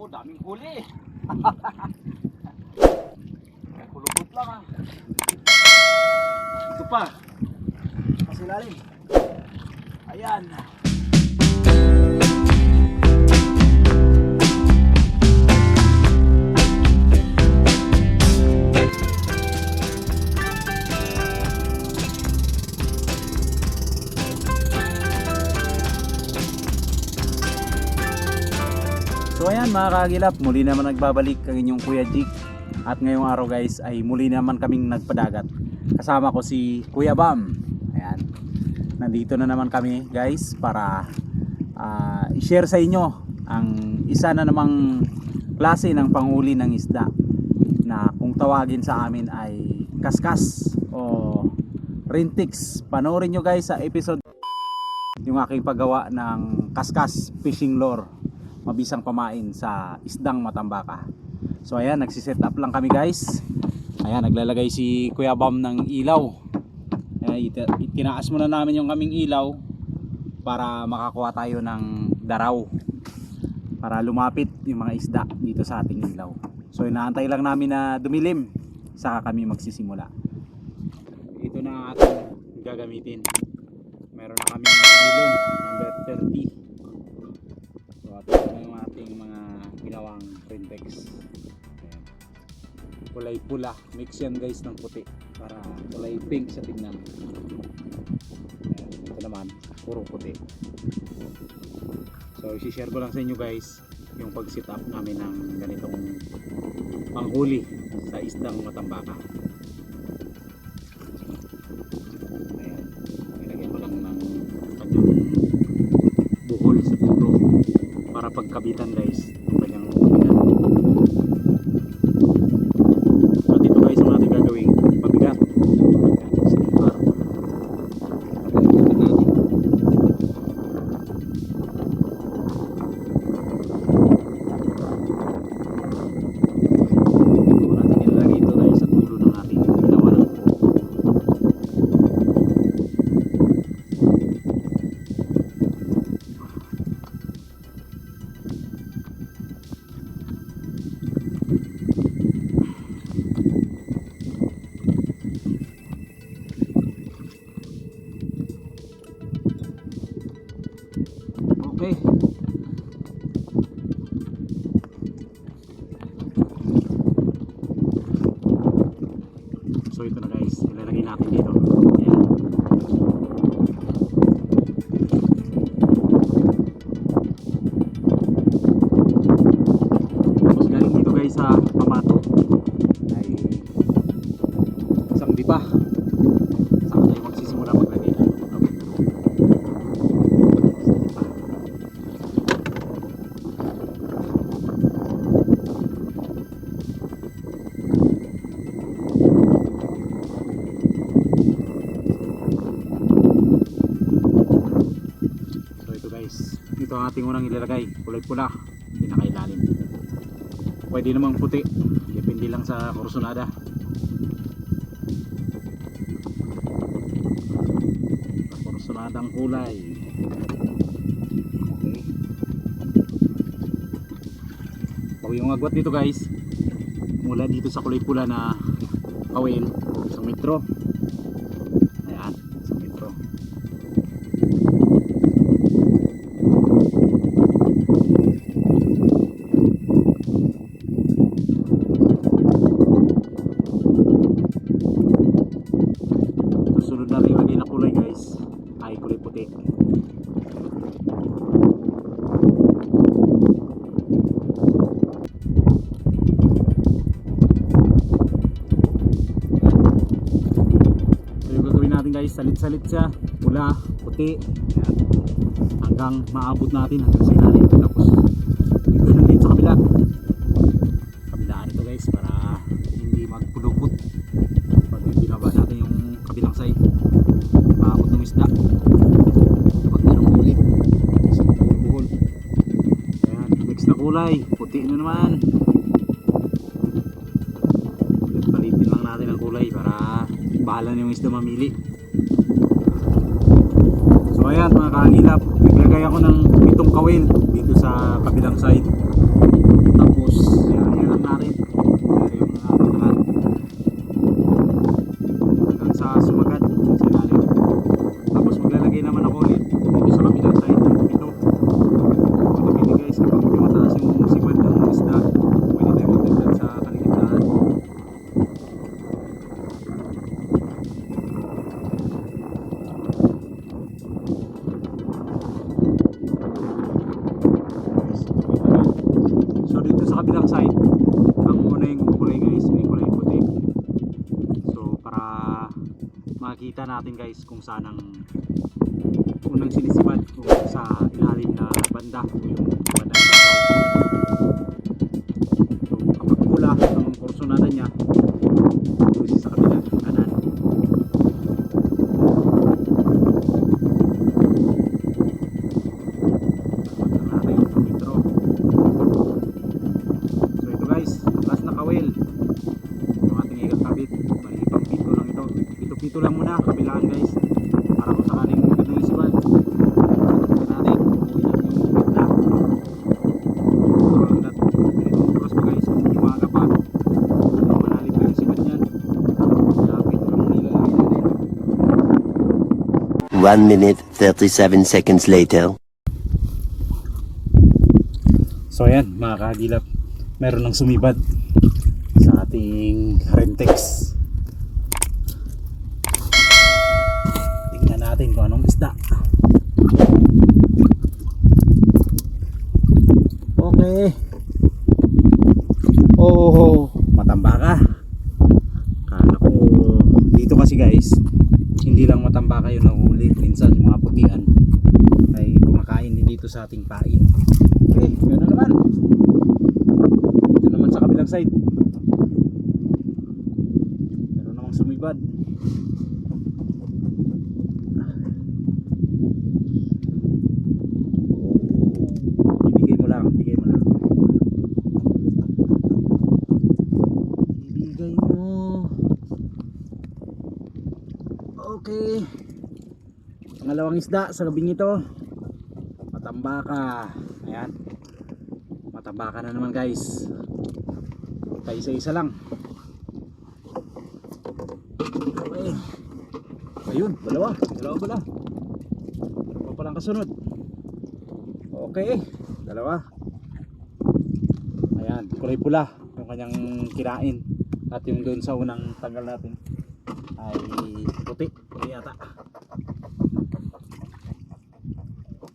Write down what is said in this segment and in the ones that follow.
Oo, daming huli. Kulubot lang ah. Ito pa. Kasi lalim. Ayan. So ayan mga kagilap, muli naman nagbabalik ang inyong Kuya Jik At ngayong araw guys ay muli naman kaming nagpadagat. Kasama ko si Kuya Bam. Ayan. Nandito na naman kami guys para ah, i-share sa inyo Ang isa na namang klase ng panghuli ng isda Na kung tawagin sa amin ay kaskas o rintix. Panoorin nyo guys sa episode yung aking paggawa ng kaskas fishing lure mabisang pamain sa isdang matambaka. So ayan nagsiset up lang kami guys. Ayan naglalagay si Kuya Bam ng ilaw. Ayan, iti- itinaas muna namin yung kaming ilaw para makakuha tayo ng daraw para lumapit yung mga isda dito sa ating ilaw. So inaantay lang namin na dumilim. Saka kami magsisimula. Ito na ang ating gagamitin. Meron na kami nylon number 30 ginawang printex. Kulay pula. Mix yan guys ng puti. Para kulay pink sa tignan. Ayan. Ito naman, puro puti. So, isi-share ko lang sa inyo guys yung pag-set up namin ng ganitong panghuli sa isdang matambaka. Ayan. Nilagyan ating unang ilalagay, kulay pula, pinakailalim. Pwede namang puti, depende lang sa kursunada. Sa kursunadang kulay. Okay. Bawi yung agwat dito guys, mula dito sa kulay pula na kawin, isang metro. Natin guys, salit-salit siya, pula, puti, ayan. hanggang maabot natin hanggang sa ilalim. Tapos ganun din sa kabila. Kabilaan ito guys para hindi magpulupot pag binaba natin yung kabilang side. Maabot ng isda. Kapag merong huli sa buhol. Ayan. Next na kulay. Puti na naman. Ulit palitin lang natin ang kulay para bahala na yung isda mamili kahangilap naglagay ako ng pitong kawil dito sa kabilang side. Tapos, makita natin guys kung saan ang unang sinisibad kung sa ilalim na banda o yung banda ng. So kapag pula ang kursunada niya, ito siya sa kabilang 1 minute 37 seconds later. So ayan mga kagilap, meron ng sumibad sa ating Rentex. Tingnan natin kung anong isda. Okay. Oh, matamba ka. Kala ko dito kasi guys, hindi lang matamba kayo nahuli. Minsan yung mga putian ay kumakain din dito sa ating pain. Okay, yun na naman. Dito naman sa kabilang side. Meron namang sumibad. Ibigay mo lang, ibigay mo lang. Ibigay mo. Okay. Pangalawang isda sa gabing ito. Matambaka. Ayan. Matambaka na naman guys. Pa isa-isa lang. Okay. Ayun, dalawa. Dalawa pala. Pa palang kasunod. Okay. Dalawa. Ayan, kulay pula yung kanyang kinain. At yung doon sa unang tanggal natin ay puti. Puti yata.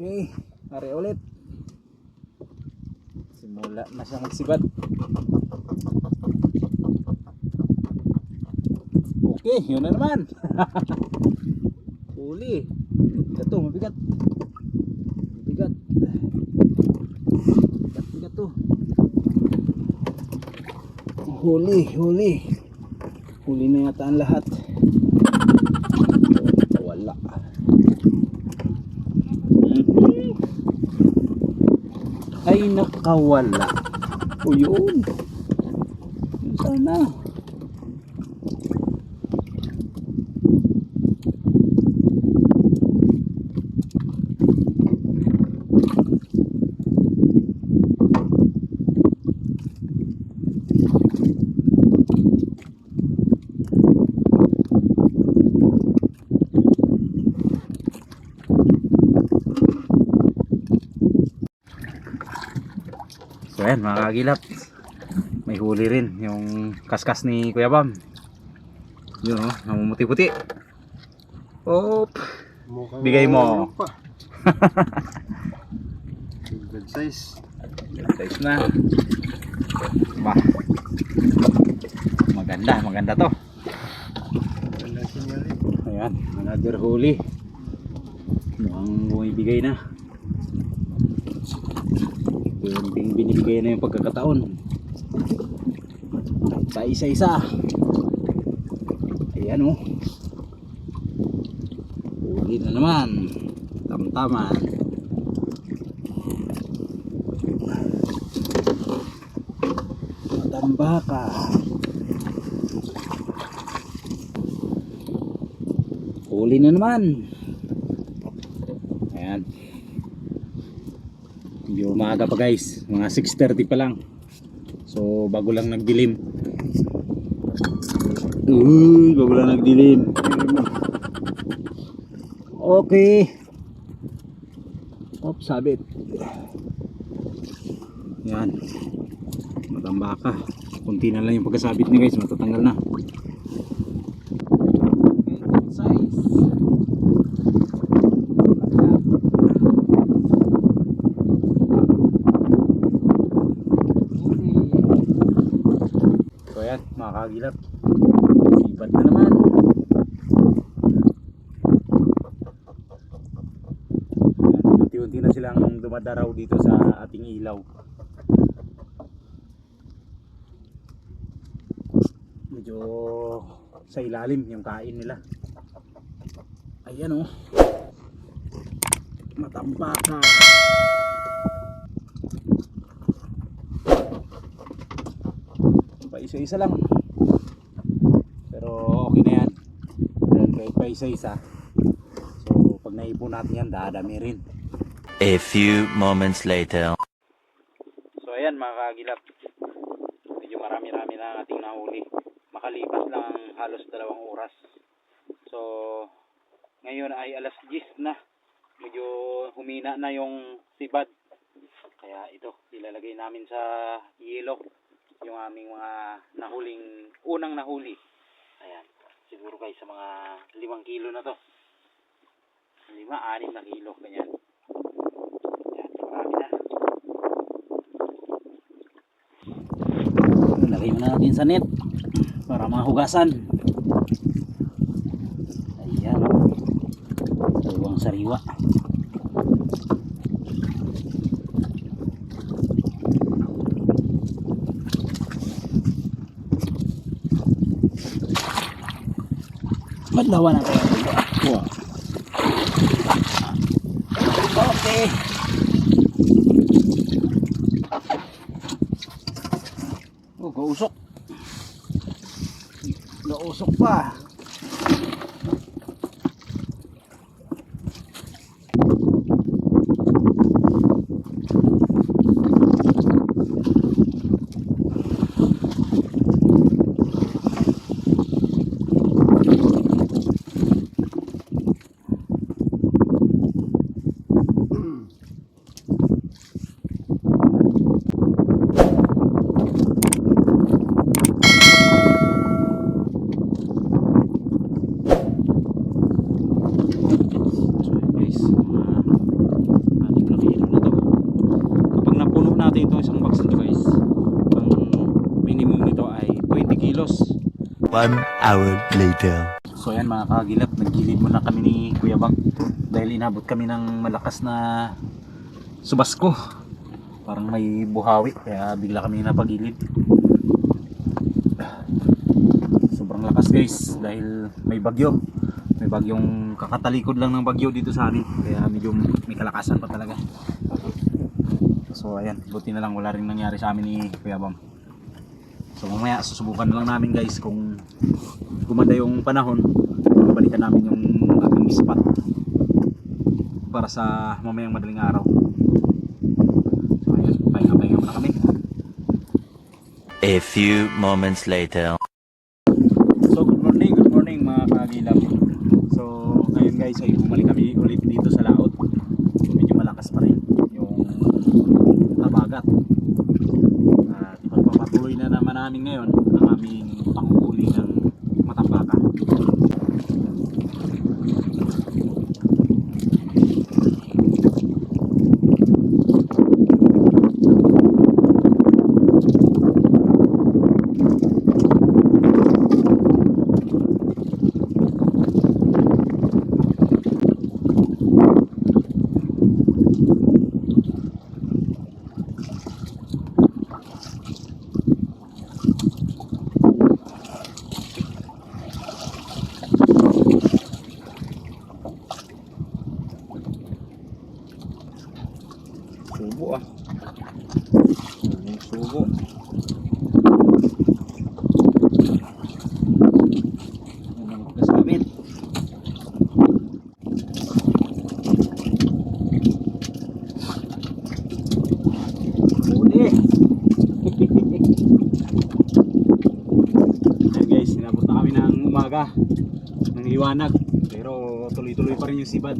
Okay, ari ulit. Simula na siya magsibad. Okay, yun na naman. Huli. Mabigat to, mabigat. Mabigat. Mabigat, mabigat to. Huli, huli. Huli na yata ang lahat. Wala. Mhm. Ay nakawala. O yun. Yun sana. So ayan mga kagilap. May huli rin yung kaskas ni Kuya Bam. Yun oh, namumuti-puti. Op! Mukhang Bigay mo. ano pa. Good size. Na. Ba. Maganda, maganda to. Ayan, another huli. Mukhang bumibigay na Yung binibigay na yung pagkakataon. Sa isa-isa. Ayan oh. Huli na naman. Tamtaman Matambaka. Huli na naman Maaga pa guys, mga 6.30 pa lang. So bago lang nagdilim. Uy, bago lang nagdilim. Okay. Op, sabit. Yan. Matamba ka. Kunti na lang yung pagkasabit niya guys, matatanggal na. Size. So kagilap. Sibat na naman. Unti-unti na silang dumadaraw dito sa ating ilaw. Medyo sa ilalim yung kain nila. Ayan oh. Matambaka. Pa isa-isa lang. Pero okay na yan. Dahil kahit pa isa-isa. So pag naipon natin yan, dadami rin. A few moments later. So ayan mga kagilap. Medyo marami-rami na ang ating nahuli. Makalipas lang ang halos dalawang oras. So ngayon ay alas 10 na. Medyo humina na yung sibad. Kaya ito, ilalagay namin sa yelo yung aming mga nahuling, unang nahuli. Ayan, siguro guys sa mga limang kilo na to. Lima, anim na kilo, ganyan. Ayan, marami na. Lagay mo na natin sa net para mahugasan. Ayan. Dalawang sariwa. Madlawan na tayo. Wow. Okay. Oh, kausok. Nausok pa. So yun guys, mga ating na kilo na to. Kapag napuno natin itong isang box na to guys, ang minimum nito ay 20 kilos. One hour later. So ayan mga kagilap, naggilid muna kami ni Kuya Bang dahil inabot kami ng malakas na subasko. Parang may buhawi kaya bigla kami napagilid. Sobrang lakas guys dahil may bagyo. May bagyong kakatalikod lang ng bagyo dito sa amin kaya medyo may kalakasan pa talaga. So ayan, buti na lang wala rin nangyari sa amin ni Kuya Bang. So mamaya susubukan na lang namin guys kung gumanda yung panahon, balikan namin yung ating spot para sa mamayang madaling araw. So ayun, pahinga-pahinga muna kami. A few moments later. So good morning, good morning mga kagilap. So ngayon guys ay bumalik kami ulit dito sa laot. Medyo malakas pa rin yung habagat. At ipagpapatuloy na naman namin ngayon ang aming panghuli ng matambaka. Subo ah. Yung subo. Ano ang kasabit? Umaga ng liwanag pero tuloy-tuloy pa rin yung sibad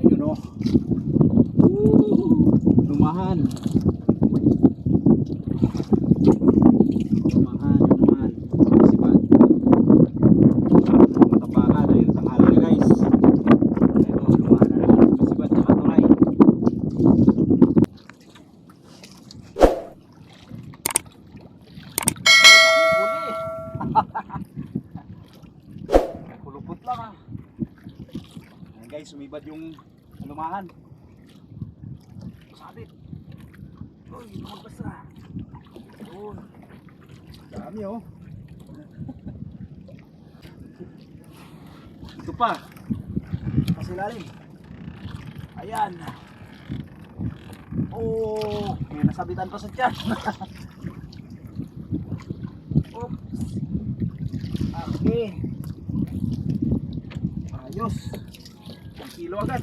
ayun o lumahan lumahan lumahan sibad matapaka dahil tanghali na guys ito lumahan na naman sibad tsaka turay Huli. Kulupot lang ah. Ayan guys, sumibad yung lumahan. Sabit. Uy, lumabas na. Yun. Dami oh. Ito pa. Kasi lalim. Ayan. Oh, may nasabitan pa sa tiyan. Oops. Okay. Ayos. Kilo agad.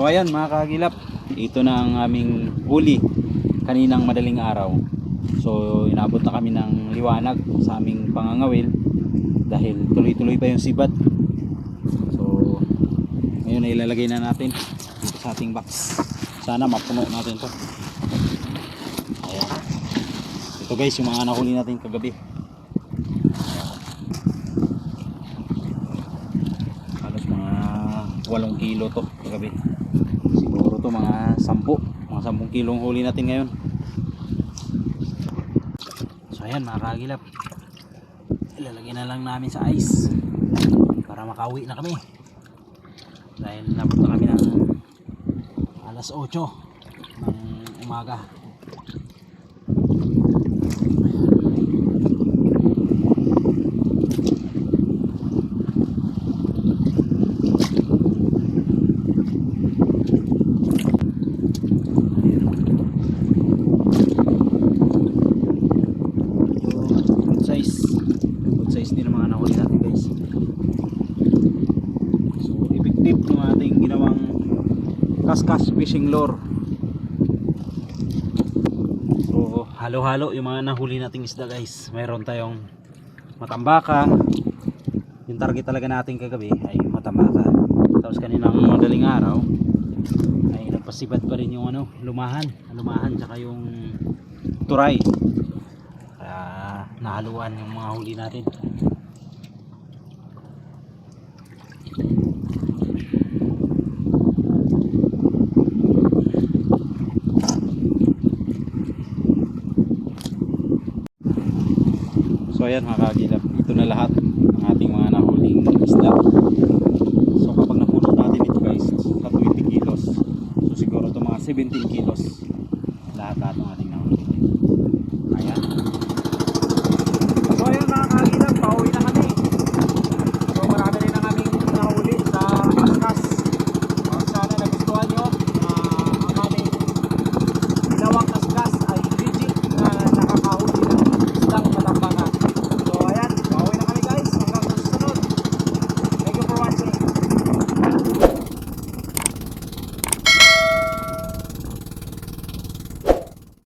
So ayan mga kagilap, ito na ang aming huli kaninang madaling araw. So inabot na kami ng liwanag sa aming pangangawil dahil tuloy-tuloy pa yung sibat. So ngayon ay ilalagay na natin dito sa ating box. Sana mapuno natin to. Ayan. Ito guys yung mga nahuli natin kagabi. Halos mga 8 kilo to kagabi to mga 10 mga 10 kilong huli natin ngayon. So ayan mga kagilap. Ilalagay na lang namin sa ice para makauwi na kami. Dahil nabot na kami ng alas 8 ng umaga Yung good size good size din ang mga nahuli natin guys so effective yung ating ginawang kaskas fishing lure. So halo halo yung mga nahuli nating isda guys. Mayroon tayong matambaka yung target talaga natin kagabi ay matambaka tapos kaninang madaling araw ay nagpasibat pa rin yung ano lumahan. Lumahan tsaka yung turay. Kaya nahaluan yung mga huli natin ayan mga kagilap ito na lahat ng ating mga nahuling isda. So kapag napuno natin ito guys sa 20 kilos. So siguro ito mga 17 kilos